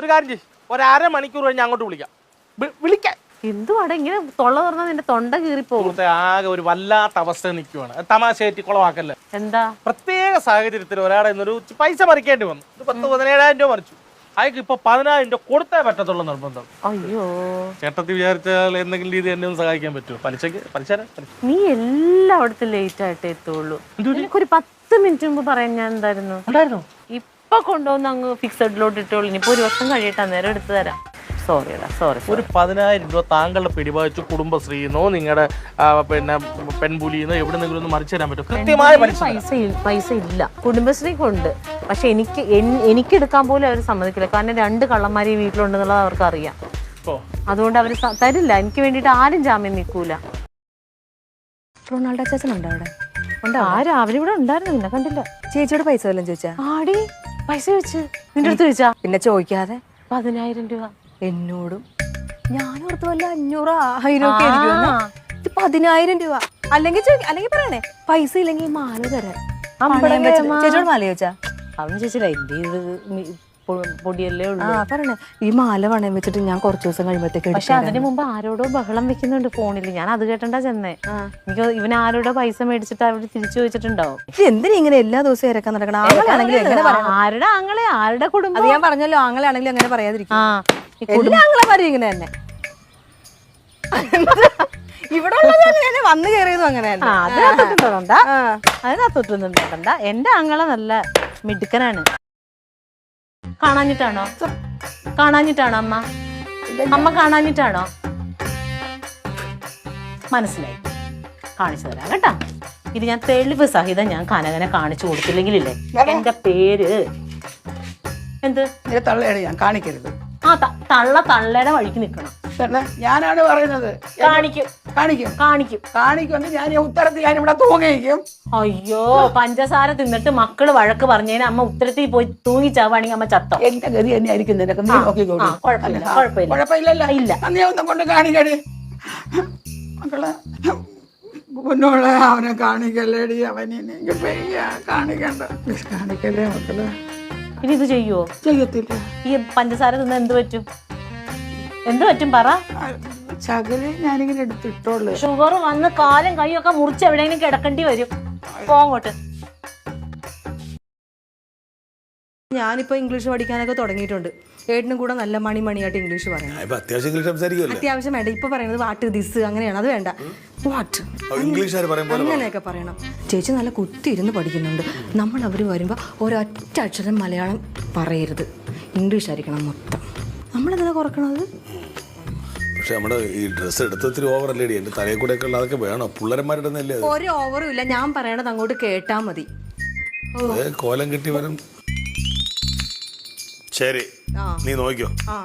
ഒരു കാര്യം ചെയ്യ്. ഒരു അര മണിക്കൂർ കഴിഞ്ഞ് അങ്ങോട്ട് വിളിക്കാം. വിളിക്കാം. എന്തുവാടെ ഇങ്ങനെ തൊള്ള തുറന്നാ നിന്റെ തൊണ്ട കീറിപ്പോകും? ആകെ ഒരു വല്ലാത്ത അവസ്ഥ നിൽക്കുവാണ് തമാശയായിട്ട് കുളവാക്കല്ലേ എന്താ? പ്രത്യേക സാഹചര്യത്തിൽ ഒരാളെ ഇന്നൊരു പൈസ മറിക്കേണ്ടി വന്നു. ഒരു പത്ത് പതിനേഴായിരം രൂപ മറിച്ചു അയാൾക്ക് ഇപ്പൊ പതിനായിരം രൂപ കൊടുത്തേ പറ്റത്തുള്ള നിർബന്ധം. അയ്യോ. ചേട്ടത്തി വിചാരിച്ചാൽ എന്തെങ്കിലും രീതി എന്നെ ഒന്ന് സഹായിക്കാൻ പറ്റുമോ? പലിശക്ക് പലിശ. നീ എല്ലാം നീ എല്ലായിടത്തും ലേറ്റ് ആയിട്ട് എത്തുള്ളൂ. എനിക്കൊരു പത്ത് മിനിറ്റ് മുമ്പ് പറയാൻ ഞാൻ എന്തായിരുന്നു? ഉണ്ടായിരുന്നോ? ഇപ്പൊ കൊണ്ടുവന്ന് അങ്ങ് ഫിക്സഡിലോട്ട് ഇട്ടോളൂ. ഇനിയിപ്പോ ഒരു വർഷം കഴിയട്ടെ അന്നേരം എടുത്തു തരാം. സോറി ഒരു പതിനായിരം രൂപ താങ്കളുടെ പിടിവായിച്ചു കുടുംബശ്രീന്നോ നിങ്ങളുടെ പിന്നെ പെൺപുലിന്നോ എവിടെന്നെങ്കിലും ഒന്ന് മറിച്ചു തരാൻ പറ്റും കൃത്യമായ. പൈസ പൈസ ഇല്ല. കുടുംബശ്രീക്കുണ്ട്. പക്ഷെ എനിക്ക് എനിക്ക് എടുക്കാൻ പോലും അവർ സമ്മതിക്കില്ല. കാരണം രണ്ട് കള്ളന്മാര് ഈ വീട്ടിലുണ്ടെന്നുള്ളത് അവർക്ക് അറിയാം അതുകൊണ്ട് അവർ തരില്ല. എനിക്ക് വേണ്ടിട്ട് ആരും ജാമ്യം നിൽക്കൂല. റൊണാൾഡോ ചേച്ചനുണ്ടോ അവിടെ? ഉണ്ട് ആരും? അവരിവിടെ ഉണ്ടായിരുന്നു. പിന്നെ കണ്ടില്ല. ചേച്ചിയോട് പൈസ വല്ലതും ചോദിച്ചാ? ആടി. പൈസ വെച്ച് നിന്റെ അടുത്ത് ചോദിച്ചാ പിന്നെ ചോദിക്കാതെ? പതിനായിരം രൂപ. എന്നോടും? ഞാൻ ഓർത്ത് വല്ല അഞ്ഞൂറ് ആയിരം ഒക്കെ. ഇത് പതിനായിരം രൂപ. അല്ലെങ്കിൽ അല്ലെങ്കിൽ പറയണേ പൈസ ഇല്ലെങ്കിൽ മാല തരാൻ. ചേച്ചോട് ചേച്ചിയോട് മാല ചോദിച്ചാ? അവൻ ചേച്ചില്ല എന്റെ ഇത് ഉള്ളൂ. ആ പറയണേ. ഈ മാല പണയം വെച്ചിട്ട് ഞാൻ കുറച്ച് ദിവസം കഴിയുമ്പോഴത്തേക്ക് പക്ഷെ അതിന് മുമ്പ് ആരോടോ ബഹളം വെക്കുന്നുണ്ട് ഫോണിൽ. ഞാൻ അത് കേട്ടണ്ടാ ചെന്നേ. എനിക്ക് ഇവൻ ആരോടോ പൈസ മേടിച്ചിട്ട് അവർ തിരിച്ചു ചോദിച്ചിട്ടുണ്ടാവും. എന്തിനാ ഇങ്ങനെ എല്ലാ ദിവസവും ഇറക്കാൻ നടക്കണം? ആങ്ങളാണെങ്കിൽ എങ്ങനെ ആരുടെ ആങ്ങളെ? ആരുടെ കുടുംബം? ഞാൻ പറഞ്ഞല്ലോ ആങ്ങളാണെങ്കിലും ആണെങ്കിലും പറയാതിരിക്കും. എല്ലാ ആങ്ങളമാരും ഇങ്ങനെ തന്നെ. ഇവിടെ അങ്ങനെ വന്നു കയറിയതും അങ്ങനെ അതിനകത്തൊട്ടുന്നുണ്ടോ ആ, അതിനകത്തൊട്ടും തൊടണ്ട. ആ. അതിനകത്തൊട്ടൊന്നും തൊടണ്ട. എന്റെ ആങ്ങളെ നല്ല മിടുക്കനാണ്. കാണാഞ്ഞിട്ടാണോ? കാണാഞ്ഞിട്ടാണോ അമ്മ? അമ്മ കാണാഞ്ഞിട്ടാണോ? മനസ്സിലായി. കാണിച്ചു തരാം കേട്ടാ. ഇത് ഞാൻ തെളിവ് സഹിതം ഞാൻ കനകനെ കാണിച്ചു കൊടുത്തില്ലെങ്കിലില്ലേ? എന്റെ പേര്? എന്ത്? തള്ളയാണ് ഞാൻ കാണിക്കരുത്. ആ തള്ള തള്ളയുടെ വഴിക്ക് നിൽക്കണം. തന്നെ. ഞാനാണ് പറയുന്നത്. കാണിക്കും. കാണിക്കും. കാണിക്കും. കാണിക്കുമെന്ന് ഞാൻ ഉത്തരത്തിൽ ഞാൻ ഇവിടെ തൂങ്ങിയിരിക്കും. അയ്യോ പഞ്ചസാര തിന്നിട്ട് മക്കൾ വഴക്ക് പറഞ്ഞതിന് അമ്മ ഉത്തരത്തിൽ പോയി തൂങ്ങിച്ചാവാണെങ്കിൽ അമ്മ ചത്തോ? എന്റെ ഗതി തന്നെ ആയിരിക്കും നിനക്ക്. നീ നോക്കിക്കോളൂ. കുഴപ്പമില്ല, അല്ല, കുഴപ്പമില്ല. കുഴപ്പമില്ലല്ലോ. ഇല്ല. നീ ഒന്നും കൊണ്ട് കാണിക്കടി. മക്കളെ മുന്നോളെ അവനെ കാണിക്കല്ലേടി. അവനെ എനിക്ക് പെയ്യ കാണിക്കണ്ട. കാണിക്കല്ലേ മക്കളെ? ഇനി ഇത് ചെയ്യുവോ? ചെയ്യത്തില്ല. ഈ പഞ്ചസാര തിന്ന എന്ത് പറ്റും? എന്ത് പറ്റും പറ. ചകൽ ഞാനിങ്ങനെ എടുത്തിട്ടുള്ളു. ഷുഗർ വന്ന് കാലും കൈയൊക്കെ മുറിച്ച് എവിടെയെങ്കിലും കിടക്കേണ്ടി വരും. പോങ്ങോട്ട് ഞാനിപ്പോ ഇംഗ്ലീഷ് പഠിക്കാനൊക്കെ തുടങ്ങിയിട്ടുണ്ട്. ഏട്ടനും കൂടെ നല്ല മണി മണിയായിട്ട് ഇംഗ്ലീഷ് പറയണം. ഇപ്പൊ അത്യാവശ്യം ഇംഗ്ലീഷ് സംസാരിക്കുമല്ലേ അത്യാവശ്യം വേണ്ട. ഇപ്പൊ പറയുന്നത് വാട്ട് ദിസ് അങ്ങനെയാണ്. അത് വേണ്ട. വാട്ട് പറയുമ്പോൾ അങ്ങനെയൊക്കെ പറയണം. ചേച്ചി നല്ല കുത്തി ഇരുന്ന് പഠിക്കുന്നുണ്ട്. നമ്മൾ അവർ വരുമ്പോൾ ഒരൊറ്റ അക്ഷരം മലയാളം പറയരുത്. ഇംഗ്ലീഷ് ആയിരിക്കണം മൊത്തം. നമ്മളെന്താ കുറക്കണത്? പക്ഷെ നമ്മുടെ ഈ ഡ്രസ്സ് എടുത്തത്തിരി ഓവർ അല്ലേടി? എന്റെ തലയിൽ കൂടെ ഒക്കെ ഉള്ള അതൊക്കെ വേണം? പിള്ളേരന്മാരുടെ ഒരു ഓവറും ഇല്ല. ഞാൻ പറയണത് അങ്ങോട്ട് കേട്ടാ മതി. കോലം കിട്ടി വരും. ശരി. നീ നോക്കിയോ ആ.